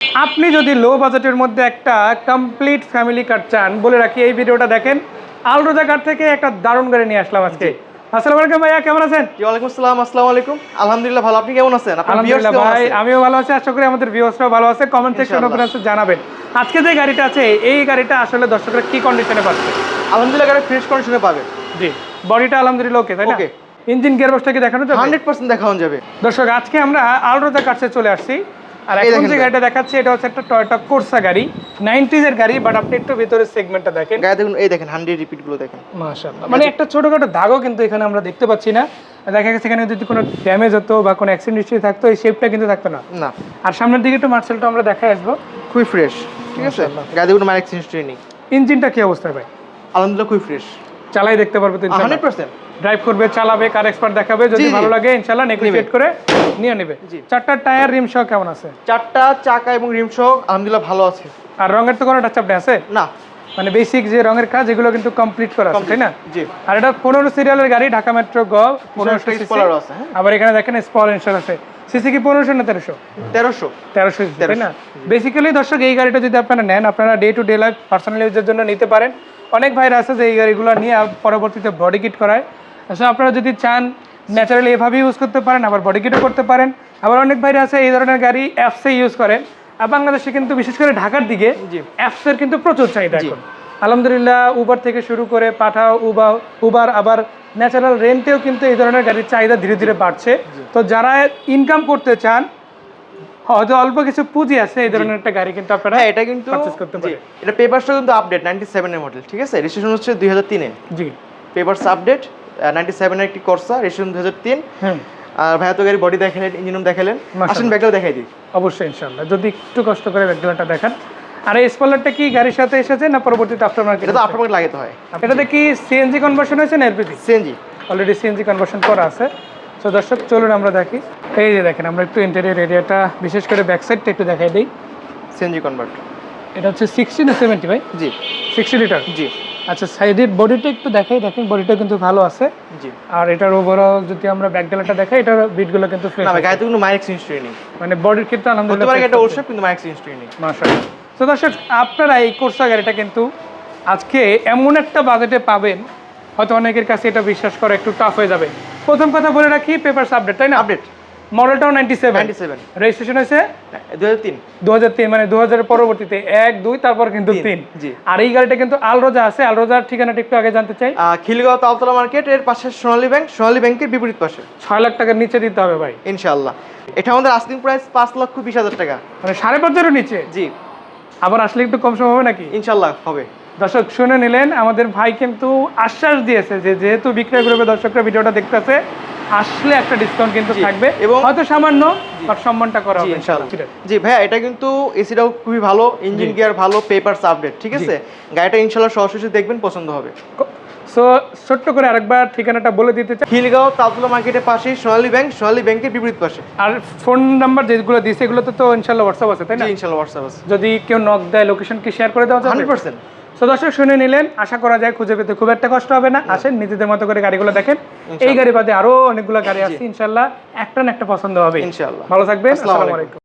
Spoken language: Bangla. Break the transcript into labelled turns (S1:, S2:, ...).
S1: আপনি যদি লো বাজেটের মধ্যে একটা কমপ্লিট ফ্যামিলি কার চান বলে রাখি এই ভিডিওটা দেখেন। আলরোজা কার থেকে একটা দারুণ গাড়ি নিয়ে আসলাম আজকে। আসসালামু আলাইকুম ভাইয়া কেমন আছেন?
S2: ওয়ালাইকুম আসসালাম আসসালামু আলাইকুম। আলহামদুলিল্লাহ ভালো। আপনি কেমন আছেন?
S1: আলহামদুলিল্লাহ ভাই
S2: আছে?
S1: আমিও ভালো আছি। আশা করি আমাদের ভিউয়ার্সরাও ভালো আছে। কমেন্ট সেকশন
S2: ইনশাআল্লাহ।
S1: জানাবেন। আজকে যে গাড়িটা আছে এই গাড়িটা আসলে দর্শকরা কি কন্ডিশনে পাচ্ছে?
S2: আলহামদুলিল্লাহ গাড়ি ফ্রেশ কন্ডিশনে পাবে।
S1: জি বডিটা আলহামদুলিল্লাহ ওকে তাই না?
S2: Okay.
S1: ইঞ্জিন গিয়ারবক্সটা কি দেখানো যাবে?
S2: দেখানো
S1: দর্শক আজকে আমরা আলরোজা কার্সে চলে আসছি। আর এখন যে গাড়িটা দেখাচ্ছি এটা হচ্ছে একটা টয়োটা কোর্সা গাড়ি 90s এর গাড়ি বাট আপনি একটু ভিতরের সেগমেন্টটা দেখেন।
S2: গায়ে দেখুন এই দেখেন হান্ড্রেড রিপিটগুলো দেখেন।
S1: মাশাআল্লাহ। মানে একটা ছোটখাটো দাগও কিন্তু এখানে আমরা দেখতে পাচ্ছি না। দেখা গেছে এখানে যদি কোনো ড্যামেজ হতো বা কোনো অ্যাক্সিডেন্ট হিস্ট্রি থাকতো এই শেপটা কিন্তু থাকতো না।
S2: না।
S1: আর সামনের দিকে একটু মার্সেলটা আমরা দেখাই আসব।
S2: খুবই ফ্রেশ ঠিক আছে? গায়ে দেখুন মাইক সেন্সট্রি নেই।
S1: ইঞ্জিনটা কি অবস্থায় ভাই?
S2: আলহামদুলিল্লাহ খুবই ফ্রেশ
S1: চালাই দেখতে পারবে তো
S2: হান্ড্রেড পার্সেন্ট
S1: ড্রাইভ করবে চালাবে কার এক্সপার্ট দেখাবে যদি। ভালো লাগে ইনশাআল্লাহ নেগোশিয়েট করে নিয়ে নেবে। চারটা টায়ার রিম সহ কেমন আছে?
S2: চারটা চাকা এবং রিম সহ আলহামদুলিল্লাহ ভালো আছে।
S1: আর রঙের তো কোনো টাচ আপ আছে?
S2: না।
S1: মানে বেসিক যে রঙের কাজ এগুলো কিন্তু কমপ্লিট করা আছে তাই না?
S2: জি।
S1: আর এটা পনেরো সিরিয়ালের গাড়ি ঢাকা মেট্রো গ
S2: হ্যাঁ।
S1: আবার এখানে দেখেন স্পল ইনশার আছে। সিসি কি পনেরোশো না তেরোশো?
S2: তেরোশো।
S1: তেরোশো তাই না? বেসিক্যালি দর্শক এই গাড়িটা যদি আপনারা নেন আপনারা day to day life personal ইউজের জন্য নিতে পারেন। অনেক ভাইরা আছে যে এই গাড়িগুলো নিয়ে পরবর্তীতে বডি কিট করায়। আসলে আপনারা যদি চান ন্যাচারালি এভাবে ইউজ করতে পারেন আবার বডি কিটও করতে পারেন। আবার অনেক ভাইরা আছে এই ধরনের গাড়ি অ্যাপসে ইউজ করেন। আর বাংলাদেশে কিন্তু বিশেষ করে ঢাকার দিকে। অ্যাপসের কিন্তু প্রচুর চাহিদা এখন। আলহামদুলিল্লাহ উবার থেকে শুরু করে পাঠাও উবা উবার আবার ন্যাচারাল রেন্টেও কিন্তু এই ধরনের গাড়ির চাহিদা ধীরে ধীরে বাড়ছে। তো যারা ইনকাম করতে চান হয়তো অল্প কিছু পুঁজি আছে এই ধরনের একটা গাড়ি কিন্তু আপনারা
S2: হ্যাঁ এটা কিন্তু
S1: করতে
S2: এটা পেপারসটা কিন্তু আপডেট নাইনটি সেভেনের মডেল ঠিক আছে? রেজিস্ট্রেশন হচ্ছে দুই হাজার তিনে।
S1: জি।
S2: পেপারস আপডেট নাইনটি সেভেনের একটি কোর্সা রেজিস্ট্রেশন দুই হাজার তিন।
S1: হুম।
S2: আর ভাইয়া তো গাড়ি বডি দেখালেন ইঞ্জিন দেখালেন। আসেন ব্যাগটাও দেখাই দিই।
S1: অবশ্যই ইনশাল্লাহ যদি একটু কষ্ট করে ব্যাকগ্রাউন্ডটা দেখান। আর এই স্পলারটা কি গাড়ির সাথে এসেছে না পরবর্তীতে আফটার মার্কেট
S2: এটা তো আপনার লাগাতে হয়।
S1: এটাতে কি সিএনজি কনভার্সন হয়েছে না LPG
S2: CNG
S1: already CNG conversion করা আছে। তো দর্শক চলুন আমরা দেখি। এই যে দেখেন আমরা একটু ইন্টেরিয়র এরিয়াটা বিশেষ করে ব্যাক সাইডটা একটু দেখাই দিই।
S2: সিএনজি কনভার্ট
S1: এটা হচ্ছে সিক্সটি না সেভেন্টি ভাই?
S2: জি।
S1: সিক্সটি লিটার
S2: জি।
S1: আচ্ছা সাইডের বডিটা একটু দেখাই দেখেন বডিটা কিন্তু ভালো আছে।
S2: জি।
S1: আর এটার ওভারঅল যদি আমরা ব্যাক ডালাটা দেখাই এটার বিটগুলো কিন্তু ফ্রেশ
S2: না ভাই গাড়িতে কোনো মাইক হিস্ট্রি নেই।
S1: মানে বডির ক্ষেত্রে আলহামদুলিল্লাহ fresh
S2: একটা কিন্তু মাইক্স হিস্ট্রি নেই।
S1: মাশাআল্লাহ। তো দর্শক আপনারা এই কোর্সা গাড়িটা কিন্তু আজকে এমন একটা বাজেটে পাবেন হয়তো অনেকের কাছে এটা বিশ্বাস করা একটু টাফ হয়ে যাবে। প্রথম কথা বলে রাখি পেপারস আপডেট তাই না?
S2: Update
S1: মডেলটাও ninety seven
S2: ninety seven
S1: registration হয়েছে?
S2: দুই হাজার তিন।
S1: দু হাজার তিন মানে দু হাজার পরবর্তীতে। এক দুই তারপর কিন্তু
S2: তিন,
S1: আর এই গাড়িটা কিন্তু আলরোজা আছে আলরোজার ঠিকানাটা একটু আগে জানতে চাই।
S2: খিলগাঁও তালতলা মার্কেট এর পাশে সোনালী ব্যাংক সোনালী ব্যাংকের বিপরীত পাশে।
S1: ছয় লাখ টাকার নিচে দিতে হবে ভাই।
S2: ইনশাল্লাহ এটা আমাদের আস্কিং প্রাইস পাঁচ লক্ষ বিশ হাজার টাকা।
S1: মানে সাড়ে পাঁচেরও নিচে?
S2: জি।
S1: আবার আসলে একটু কম সম হবে নাকি?
S2: ইনশাল্লাহ হবে।
S1: দর্শক শুনে নিলেন আমাদের ভাই কিন্তু আশ্বাস দিয়েছে যে যেহেতু বিক্রয় গ্রুপে দর্শকরা ভিডিওটা দেখতেছে আসলে একটা ডিসকাউন্ট কিন্তু থাকবে।
S2: এবং-
S1: হয়তো সামান্য বাট সম্মানটা করা হবে।
S2: ইনশাআল্লাহ
S1: ইনশাআল্লাহ
S2: জি ভাইয়া এটা কিন্তু এসিটাও খুবই ভালো ইঞ্জিন গিয়ার ভালো পেপারস আপডেট ঠিক আছে? গাড়িটা ইনশাআল্লাহ সরাসরি দেখবেন পছন্দ হবে।
S1: সো ছোট্ট করে আরেকবার ঠিকানাটা বলে দিতে চাই।
S2: খিলগাঁও তালতলা মার্কেটের পাশেই সোনালী ব্যাংক সোনালী ব্যাংকের বিপরীত পাশে।
S1: আর ফোন নাম্বার যেগুলো দিয়েছে এগুলো তো ইনশাল্লাহ হোয়াটসঅ্যাপ আছে তাই না?
S2: জি ইনশাআল্লাহ হোয়াটসঅ্যাপ আছে।
S1: যদি কেউ নক দেয় লোকেশন কি শেয়ার করে দেওয়া যাবে?
S2: Hundred percent.
S1: তো দর্শক শুনে নিলেন আশা করা যায় খুঁজে পেতে খুব একটা কষ্ট হবে না। আসেন নিজেদের মতো করে গাড়িগুলো দেখেন। এই গাড়ি বাদে আরও অনেকগুলো গাড়ি আছে ইনশাল্লাহ। একটা না একটা পছন্দ হবে।
S2: ইনশাআল্লাহ
S1: ভালো থাকবেন
S2: আসসালামু।
S1: আলাইকুম।